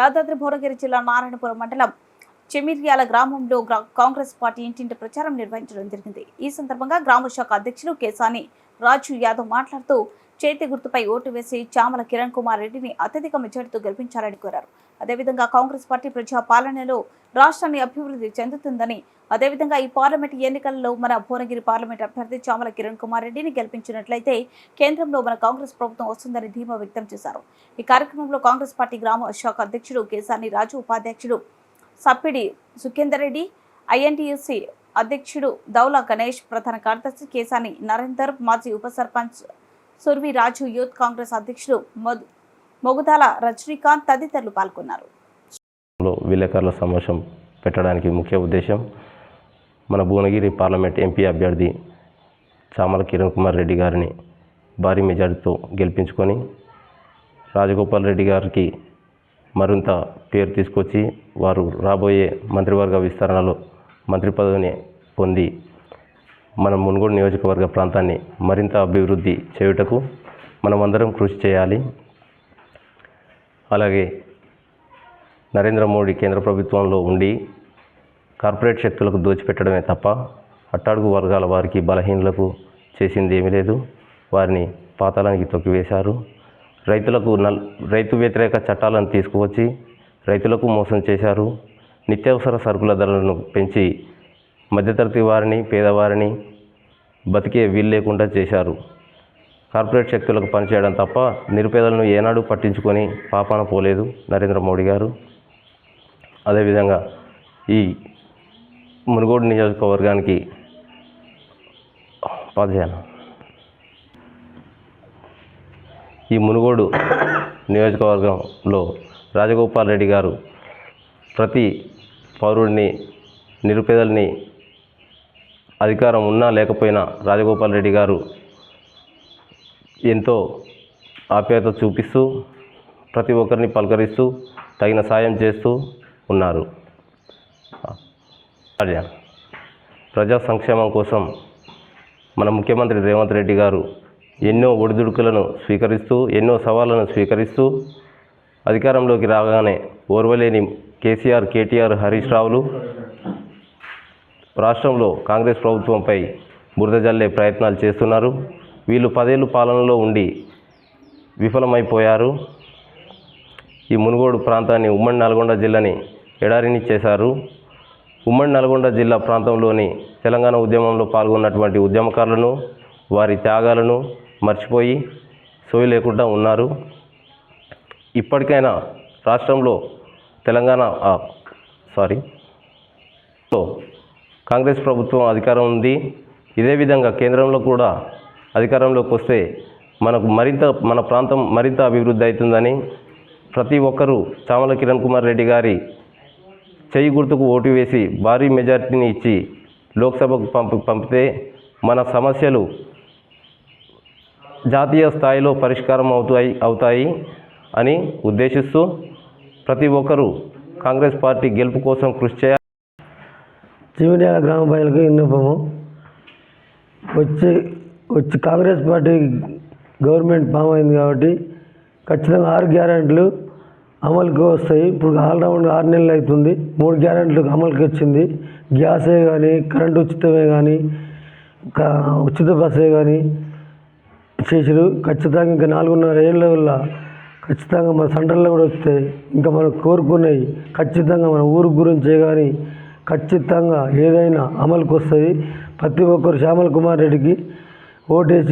యాదాద్రి భువనగిరి జిల్లా నారాయణపురం మండలం చెమిర్యాల గ్రామంలో కాంగ్రెస్ పార్టీ ఇంటింటి ప్రచారం నిర్వహించడం జరిగింది. ఈ సందర్భంగా గ్రామ శాఖ అధ్యక్షులు కేసాని రాజు యాదవ్ మాట్లాడుతూ చేతి గుర్తుపై ఓటు వేసి చామల కిరణ్ కుమార్ రెడ్డిని అత్యధిక మెజార్టీతో గెలిపించాలని కోరారు. అదేవిధంగా కాంగ్రెస్ పార్టీ ప్రజా పాలనలో రాష్ట్రాన్ని అభివృద్ధి చెందుతుందని అదేవిధంగా ఈ పార్లమెంట్ ఎన్నికల్లో మన భువనగిరి పార్లమెంట్ అభ్యర్థి చామల కిరణ్ కుమార్ రెడ్డిని గెలిపించినట్లయితే కేంద్రంలో మన కాంగ్రెస్ ప్రభుత్వం వస్తుందని ధీమా వ్యక్తం చేశారు. ఈ కార్యక్రమంలో కాంగ్రెస్ పార్టీ గ్రామ శాఖ అధ్యక్షుడు కేసాని రాజు ఉపాధ్యక్షుడు సప్పిడి సుఖేందర్ రెడ్డి ఐఎన్టీయూసీ అధ్యక్షుడు దౌలా గణేష్ ప్రధాన కార్యదర్శి కేసాని నరేందర్ మాజీ ఉప సర్పంచ్ సుర్వి రాజు యూత్ కాంగ్రెస్ అధ్యక్షుడు మొద్- మొగుదాల రజనీకాంత్ తదితరులు పాల్గొన్నారు. విలేకరుల సమావేశం పెట్టడానికి ముఖ్య ఉద్దేశం మన భువనగిరి పార్లమెంట్ ఎంపీ అభ్యర్థి చామల కిరణ్ కుమార్ రెడ్డి గారిని భారీ మెజార్టీతో గెలిపించుకొని రాజగోపాల్ రెడ్డి గారికి మరింత పేరు తీసుకొచ్చి వారు రాబోయే మంత్రివర్గ విస్తరణలో మంత్రి పదవిని పొంది మన మునుగోడు నియోజకవర్గ ప్రాంతాన్ని మరింత అభివృద్ధి చేయుటకు మనమందరం కృషి చేయాలి. అలాగే నరేంద్ర మోడీ కేంద్ర ప్రభుత్వంలో ఉండి కార్పొరేట్ శక్తులకు దోచిపెట్టడమే తప్ప అట్టాడుగు వర్గాల వారికి బలహీనలకు చేసింది ఏమీ లేదు. వారిని పాతాళానికి తొక్కివేశారు. రైతులకు నల్ రైతు వ్యతిరేక చట్టాలను తీసుకువచ్చి రైతులకు మోసం చేశారు. నిత్యావసర సరుకుల ధరలను పెంచి మధ్యతరగతి వారిని పేదవారిని బతికే వీలు లేకుండా చేశారు. కార్పొరేట్ శక్తులకు పనిచేయడం తప్ప నిరుపేదలను ఏనాడు పట్టించుకొని పాపాన పోలేదు నరేంద్ర మోడీ గారు. అదేవిధంగా ఈ మునుగోడు నియోజకవర్గానికి పాదయాన. ఈ మునుగోడు నియోజకవర్గంలో రాజగోపాల్ రెడ్డి గారు ప్రతి పౌరుడిని నిరుపేదల్ని అధికారం ఉన్నా లేకపోయినా రాజగోపాల్ రెడ్డి గారు ఎంతో ఆప్యాయత చూపిస్తూ ప్రతి ఒక్కరిని పలకరిస్తూ తగిన సాయం చేస్తూ ఉన్నారు అదే. ప్రజా సంక్షేమం కోసం మన ముఖ్యమంత్రి రేవంత్ రెడ్డి గారు ఎన్నో ఒడిదుడుకులను స్వీకరిస్తూ ఎన్నో సవాళ్ళను స్వీకరిస్తూ అధికారంలోకి రాగానే ఓర్వలేని కేసీఆర్ కేటీఆర్ హరీష్ రావులు రాష్ట్రంలో కాంగ్రెస్ ప్రభుత్వంపై బురద జల్లే ప్రయత్నాలు చేస్తున్నారు. వీళ్ళు పదేళ్ళు పాలనలో ఉండి విఫలమైపోయారు. ఈ మునుగోడు ప్రాంతాన్ని ఉమ్మడి నల్గొండ జిల్లాని ఎడారిని చేశారు. ఉమ్మడి నల్గొండ జిల్లా ప్రాంతంలోని తెలంగాణ ఉద్యమంలో పాల్గొన్నటువంటి ఉద్యమకారులను వారి త్యాగాలను మర్చిపోయి సోయి లేకుండా ఉన్నారు. ఇప్పటికైనా రాష్ట్రంలో తెలంగాణ సారీ కాంగ్రెస్ ప్రభుత్వం అధికారం ఉంది. ఇదే విధంగా కేంద్రంలో కూడా అధికారంలోకి వస్తే మనకు మరింత మన ప్రాంతం మరింత అభివృద్ధి అవుతుందని ప్రతి ఒక్కరూ చామల కిరణ్ కుమార్ రెడ్డి గారి చేయి గుర్తుకు ఓటు వేసి భారీ మెజార్టీని ఇచ్చి లోక్సభకు పంపి పంపితే మన సమస్యలు జాతీయ స్థాయిలో పరిష్కారం అవుతాయి అవుతాయి అని ఉద్దేశిస్తూ ప్రతి ఒక్కరూ కాంగ్రెస్ పార్టీ గెలుపు కోసం కృషి చేయాలి. చిమిర్యాల గ్రామ ప్రజలకు విన్నపము. వచ్చి వచ్చి కాంగ్రెస్ పార్టీ గవర్నమెంట్ ఫామ్ అయింది కాబట్టి ఖచ్చితంగా ఆరు గ్యారెంట్లు అమలుకి వస్తాయి. ఇప్పుడు ఆల్రౌండ్ ఆరు నెలలు అవుతుంది. మూడు గ్యారెంట్లు అమలుకి వచ్చింది. గ్యాసే కానీ కరెంటు ఉచితమే కానీ ఉచిత బస్సే కానీ చేసారు. ఖచ్చితంగా ఇంకా నాలుగున్నర ఏళ్ళ వల్ల ఖచ్చితంగా మన సెంటర్లో కూడా వస్తాయి. ఇంకా మనం కోరుకున్నాయి ఖచ్చితంగా మన ఊరు గురించే కానీ ఖచ్చితంగా ఏదైనా అమలుకు వస్తుంది ప్రతి ఒక్కరు శ్యామల కుమార్ రెడ్డికి ఓటేసి